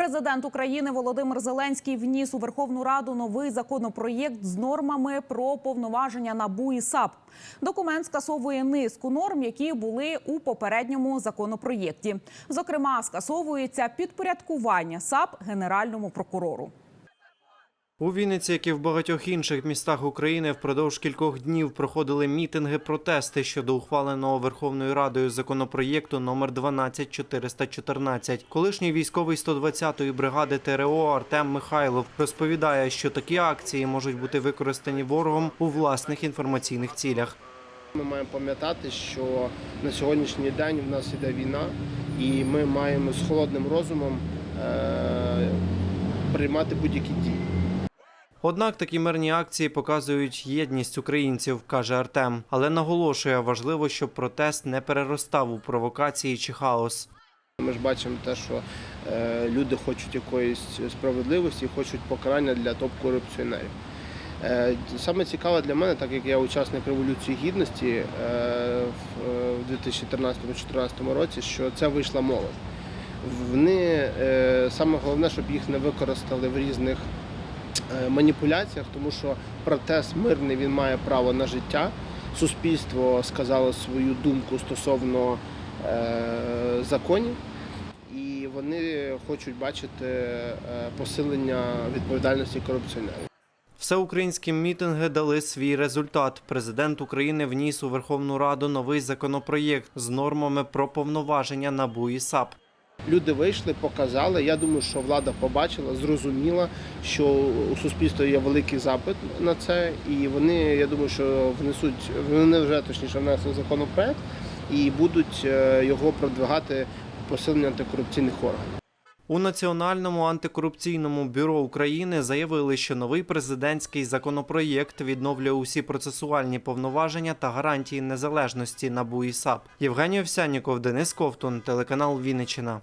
Президент України Володимир Зеленський вніс у Верховну Раду новий законопроєкт з нормами про повноваження НАБУ і САП. Документ скасовує низку норм, які були у попередньому законопроєкті. Зокрема, скасовується підпорядкування САП генеральному прокурору. У Вінниці, як і в багатьох інших містах України, впродовж кількох днів проходили мітинги протести щодо ухваленого Верховною Радою законопроєкту номер 12414. Колишній військовий 120-ї бригади ТРО Артем Михайлов розповідає, що такі акції можуть бути використані ворогом у власних інформаційних цілях. Ми маємо пам'ятати, що на сьогоднішній день в нас іде війна, і ми маємо з холодним розумом е- приймати будь-які дії. Однак такі мирні акції показують єдність українців, каже Артем, але наголошує, важливо, щоб протест не переростав у провокації чи хаос. Ми ж бачимо те, що е, люди хочуть якоїсь справедливості, хочуть покарання для топ-корупціонерів. Е, саме цікаве для мене, так як я учасник Революції Гідності е, в, в 2013-2014 році, що це вийшла молодь. Вони саме головне, щоб їх не використали в різних маніпуляціях, тому що протест мирний він має право на життя. Суспільство сказало свою думку стосовно е, законів, і вони хочуть бачити е, посилення відповідальності корупціонерів. Всеукраїнські мітинги дали свій результат. Президент України вніс у Верховну Раду новий законопроєкт з нормами про повноваження НАБУ і САП. Люди вийшли, показали. Я думаю, що влада побачила, зрозуміла, що у суспільства є великий запит на це, і вони, я думаю, що внесуть вони вже точніше внесли законопроект і будуть е, його продвигати посилення антикорупційних органів. У Національному антикорупційному бюро України заявили, що новий президентський законопроєкт відновлює усі процесуальні повноваження та гарантії незалежності НАБУ і САП. Євгеній Овсянніков, Денис Ковтун, телеканал Вінниччина.